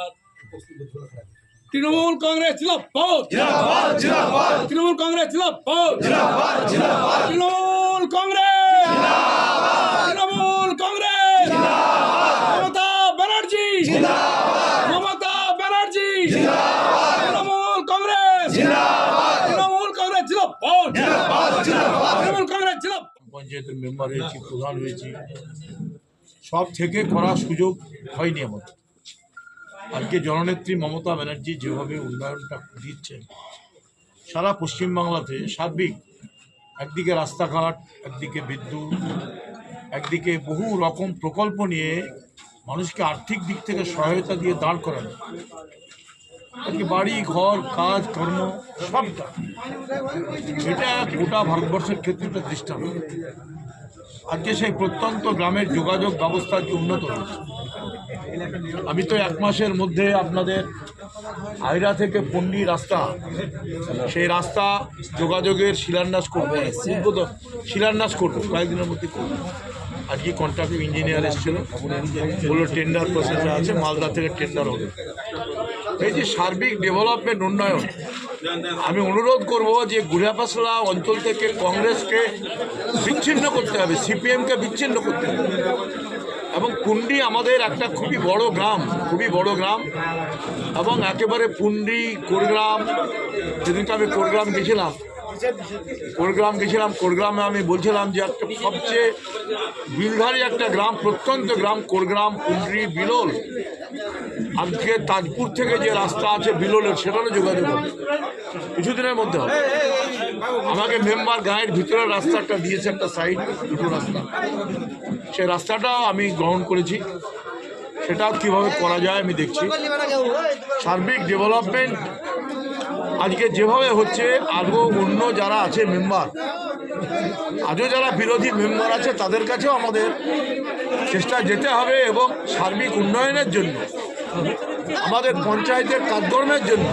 আর তৃণমূল কংগ্রেস জিন্দাবাদ তৃণমূল কংগ্রেস জিন্দাবাদ তৃণমূল কংগ্রেস। তৃণমূল কংগ্রেস। মমতা ব্যানার্জি। মমতা ব্যানার্জি। তৃণমূল কংগ্রেস। তৃণমূল কংগ্রেস জিন্দাবাদ তৃণমূল কংগ্রেস জিন্দাবাদ পঞ্চায়েতের মেম্বার হয়েছি প্রধান হয়েছি। সব থেকে করার সুযোগ হয়নি আমার আজকে জননেত্রী মমতা ব্যানার্জি যেভাবে উন্নয়নটা দিচ্ছেন সারা পশ্চিমবাংলাতে সার্বিক একদিকে রাস্তাঘাট, একদিকে বিদ্যুৎ, একদিকে বহু রকম প্রকল্প নিয়ে মানুষকে আর্থিক দিক থেকে সহায়তা দিয়ে দাঁড় করানো। আজকে বাড়ি, ঘর, কাজ, কর্ম সবটা। এটা গোটা ভারতবর্ষের ক্ষেত্রে একটা দৃষ্টান্ত। আজকে সেই প্রত্যন্ত গ্রামের যোগাযোগ ব্যবস্থা যে উন্নত হয়েছে। আমি তো এক মাসের মধ্যে আপনাদের আইরা থেকে পন্ডি রাস্তা, সেই রাস্তা যোগাযোগের শিলান্যাস করব শিলান্যাস করব, কয়েকদিনের মধ্যে করব। আজকে কন্ট্রাক্ট ইঞ্জিনিয়ার এসেছিল, বলল টেন্ডার প্রসেসে আছে, মালদা থেকে টেন্ডার হবে। এই যে সার্বিক ডেভেলপমেন্ট উন্নয়ন, আমি অনুরোধ করব যে গুড়িয়াপাসলা অঞ্চল থেকে কংগ্রেসকে বিচ্ছিন্ন করতে হবে, সিপিএমকে বিচ্ছিন্ন করতে হবে। এবং পুন্ডি আমাদের একটা খুবই বড় গ্রাম, খুবই বড় গ্রাম। এবং একেবারে পুন্ডি কোরগ্রাম যেদিনকে আমি কোরগ্রাম গেছিলাম কোরগ্রাম গেছিলাম কোরগ্রামে আমি বলছিলাম যে একটা সবচেয়ে বিলধারী একটা গ্রাম, প্রত্যন্ত গ্রাম কোরগ্রাম পুন্ডি, বিলোল। আজকে তাজপুর থেকে যে রাস্তা আছে বিলোলের, সেটারও যোগাযোগ হবে। কিছুদিনের মধ্যে হবে। আমাকে মেম্বার গায়ের ভিতরের রাস্তাটা দিয়েছে একটা সাইড দুটো রাস্তা। সেই রাস্তাটাও আমি গ্রহণ করেছি। সেটাও কীভাবে করা যায় আমি দেখছি। সার্বিক ডেভেলপমেন্ট আজকে যেভাবে হচ্ছে আরও অন্য যারা আছে মেম্বার আজও যারা বিরোধী মেম্বার আছে, তাদের কাছেও আমাদের চেষ্টা যেতে হবে এবং সার্বিক উন্নয়নের জন্য আমাদের পঞ্চায়েতের কাজকর্মের জন্য,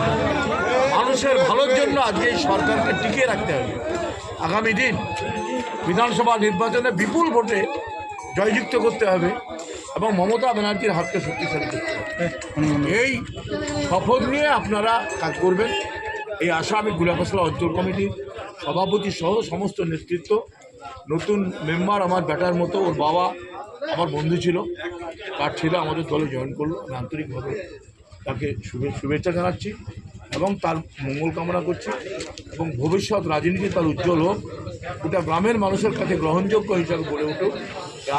মানুষের ভালোর জন্য আজকে এই সরকারকে টিকিয়ে রাখতে হবে। আগামী দিন বিধানসভা নির্বাচনে বিপুল ভোটে জয়যুক্ত করতে হবে এবং মমতা ব্যানার্জির হাতকে শক্তিশালী করতে হবে। এই শপথ নিয়ে আপনারা কাজ করবেন। এই আশা আমি গুলাফাসলা অঞ্চল কমিটির সভাপতি সহ সমস্ত নেতৃত্ব, নতুন মেম্বার আমার ব্যাটার মতো, ওর বাবা আমার বন্ধু ছিল, তার ছেলে আমাদের দলে জয়েন করল, আমি আন্তরিকভাবে তাকে শুভে শুভেচ্ছা জানাচ্ছি এবং তার মঙ্গল কামনা করছি এবং ভবিষ্যৎ রাজনীতি তার উজ্জ্বল হোক ওটা গ্রামের মানুষের কাছে গ্রহণযোগ্য হিসাবে গড়ে উঠুক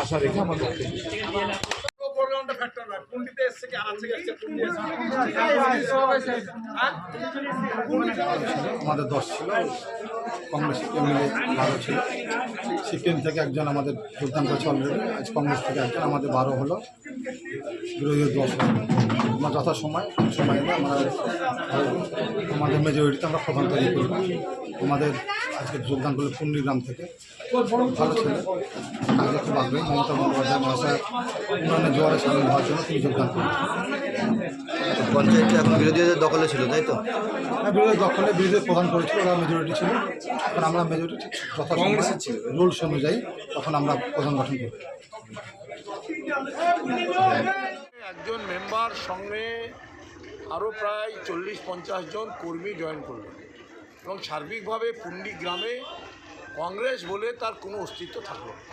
আশা রেখে আমার বক্তব্য। আমাদের দশ ছিল। কংগ্রেস এমএলএ বারো ছিল। সিপিএম থেকে একজন আমাদের যোগদান করেছে অলরেডি আজ কংগ্রেস থেকে একজন আমাদের বারো হলো। বিরোধী দশ হলো। আমরা যথাসময়, সময় আমরা আমাদের মেজরিটিতে আমরা প্রধান তৈরি করি। আমাদের আজকে যোগদান করল পুন্ডিগ্রাম থেকে। ভালো ছিল। কাজে খুব আগ্রহী মমতা বন্দ্যোপাধ্যায় মহাশয় উন্নয়নের জোয়ারে সামিল হওয়ার জন্য তিনি যোগদান করেন পঞ্চায়েতটা এখন বিরোধীদের দখলে ছিল তাই তো? হ্যাঁ, বিরোধী দখলে বিরোধী প্রধান করেছিল ওরা মেজরিটি ছিল। এখন আমরা মেজরিটি কংগ্রেসের ছিল। রুলস অনুযায়ী তখন আমরা প্রধান গঠন করি একজন মেম্বার সঙ্গে আরও প্রায় চল্লিশ পঞ্চাশ জন কর্মী জয়েন করলেন এবং সার্বিকভাবে পুন্ডি গ্রামে কংগ্রেস বলে তার কোনো অস্তিত্ব থাকল না।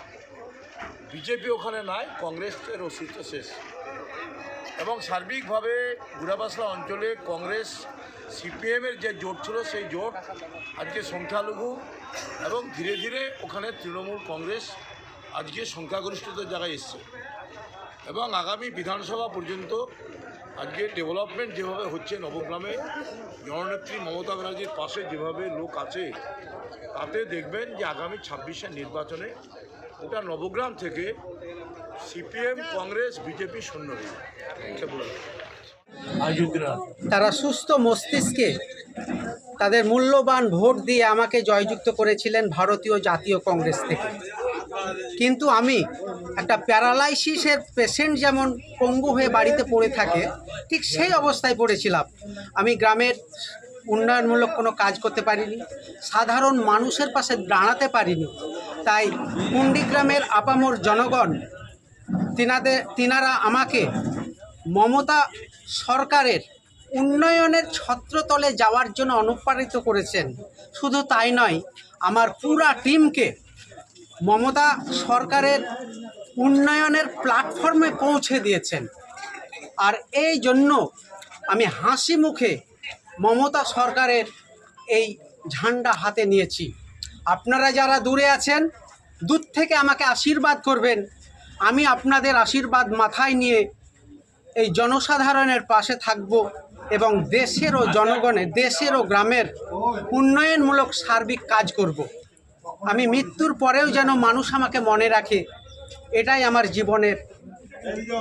বিজেপি ওখানে নাই, কংগ্রেসের অস্তিত্ব শেষ। এবং সার্বিকভাবে গুড়াবাসলা অঞ্চলে কংগ্রেস সিপিএমের যে জোট ছিল, সেই জোট আজকে সংখ্যালঘু এবং ধীরে ধীরে ওখানে তৃণমূল কংগ্রেস আজকে সংখ্যাগরিষ্ঠতার জায়গায় এসছে। এবং আগামী বিধানসভা পর্যন্ত আজকে ডেভেলপমেন্ট যেভাবে হচ্ছে নবগ্রামে জননেত্রী মমতা ব্যানার্জির পাশে যেভাবে লোক আছে তাতে দেখবেন যে আগামী ছাব্বিশের নির্বাচনে ওটা নবগ্রাম থেকে সিপিএম কংগ্রেস বিজেপি শূন্য হয়ে। আইজুদ্দিন তারা সুস্থ মস্তিষ্কে তাদের মূল্যবান ভোট দিয়ে আমাকে জয়যুক্ত করেছিলেন ভারতীয় জাতীয় কংগ্রেস থেকে। কিন্তু আমি একটা প্যারালাইসিসের পেশেন্ট যেমন পঙ্গু হয়ে বাড়িতে পড়ে থাকে, ঠিক সেই অবস্থায় পড়েছিলাম। আমি গ্রামের উন্নয়নমূলক কোনো কাজ করতে পারিনি, সাধারণ মানুষের পাশে দাঁড়াতে পারিনি। তাই কুন্ডি গ্রামের আপামর জনগণ তিনাদের তিনারা আমাকে মমতা সরকারের উন্নয়নের ছত্রতলে যাওয়ার জন্য অনুপ্রাণিত করেছেন। শুধু তাই নয়, আমার পুরা টিমকে মমতা সরকারের উন্নয়নের প্ল্যাটফর্মে পৌঁছে দিয়েছেন। আর এই জন্য আমি হাসি মুখে মমতা সরকারের এই ঝান্ডা হাতে নিয়েছি। আপনারা যারা দূরে আছেন, দূর থেকে আমাকে আশীর্বাদ করবেন। আমি আপনাদের আশীর্বাদ মাথায় নিয়ে এই জনসাধারণের পাশে থাকব এবং দেশের ও জনগণের, দেশের ও গ্রামের উন্নয়নমূলক সার্বিক কাজ করব। আমি মৃত্যুর পরেও যেন মানুষ আমাকে মনে রাখে এটাই আমার জীবনের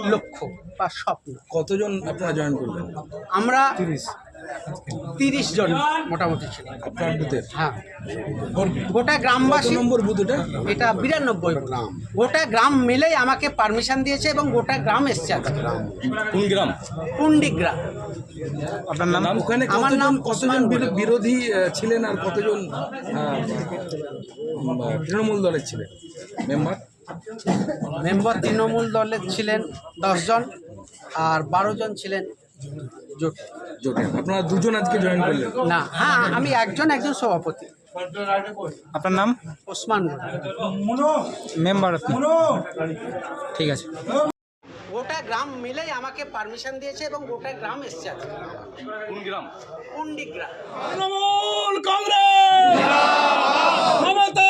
লক্ষ্য বা স্বপ্ন। কতজন আপনারা জয়েন করলেন? আমরা তিরিশ জন মোটামুটি ছিল। আপনার বুথের হ্যাঁ। গোটা গ্রামবাসী নম্বর বুথ এটা? বিরানব্বই গ্রাম গোটা গ্রাম মিলেই আমাকে পারমিশন দিয়েছে এবং গোটা গ্রাম এসছে আজকে। কোন গ্রাম? পুন্ডি গ্রাম আপনার নাম? ওখানে আমার নাম কতজন বিরোধী ছিলেন আর কতজন তৃণমূল দলের ছিলেন? মেম্বার? মেম্বার তৃণমূল দলের ছিলেন দশজন আর বারো জন ছিলেন জোট আপনারা দুজন আজকে জয়েন করলেন? না হ্যাঁ আমি একজন একজন সভাপতি। আপনার নাম? ওসমান মেম্বার আপনি। ঠিক আছে। গোটা গ্রাম মিলেই আমাকে পারমিশন দিয়েছে এবং গোটা গ্রাম এসছে আজকে। কোন গ্রাম? পুন্ডি গ্রাম। তৃণমূল কংগ্রেস! মমতা